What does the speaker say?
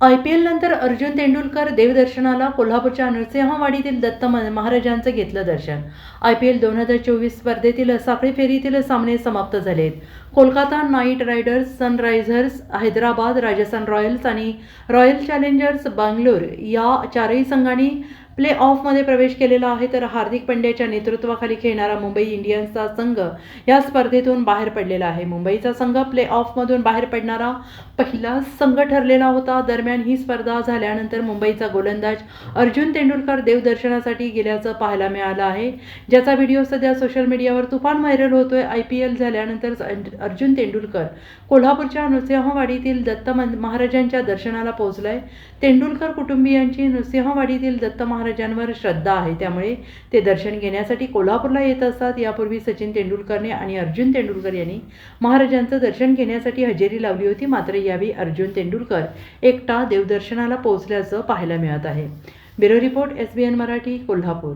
I P L नंतर अर्जुन तेंडुलकर देवदर्शनाला कोल्हापूरच्या नृसिंहवाडीतील दत्त महाराजांचं घेतलं दर्शन. आय पी एल दोन हजार चोवीस स्पर्धेतील साखळी फेरीतील सामने समाप्त झालेत. Kolkata Knight Riders Sunrisers Hyderabad Rajasthan Royals आणि रॉयल चॅलेंजर्स बंगलोर या चारही संघांनी प्ले ऑफमध्ये प्रवेश केलेला आहे तर हार्दिक पंड्याच्या नेतृत्वाखाली खेळणारा मुंबई इंडियन्सचा संघ या स्पर्धेतून बाहेर पडलेला आहे. मुंबईचा संघ प्ले ऑफमधून बाहेर पडणारा पहिला संघ ठरलेला होता. दरम्यान ही स्पर्धा झाल्यानंतर मुंबईचा गोलंदाज अर्जुन तेंडुलकर देवदर्शनासाठी गेल्याचं पाहायला मिळालं आहे. ज्याचा व्हिडिओ सध्या सोशल मीडियावर तुफान व्हायरल होतोय. आय पी एल झाल्यानंतर अर्जुन तेंडुलकर कोल्हापूरच्या नृसिंहवाडीतील दत्त महाराजांच्या दर्शनाला पोहोचलाय. तेंडुलकर कुटुंबियांची नृसिंहवाडीतील दत्त महाराजांवर श्रद्धा आहे. त्यामुळे ते दर्शन घेण्यासाठी कोल्हापूरला येत असतात. यापूर्वी सचिन तेंडुलकरने आणि अर्जुन तेंडुलकर यांनी महाराजांचं दर्शन घेण्यासाठी हजेरी लावली होती. मात्र यावेळी अर्जुन तेंडुलकर एकटा देवदर्शनाला पोहोचल्याचं पाहायला मिळत आहे. Bureau report S B N Marathi Kolhapur.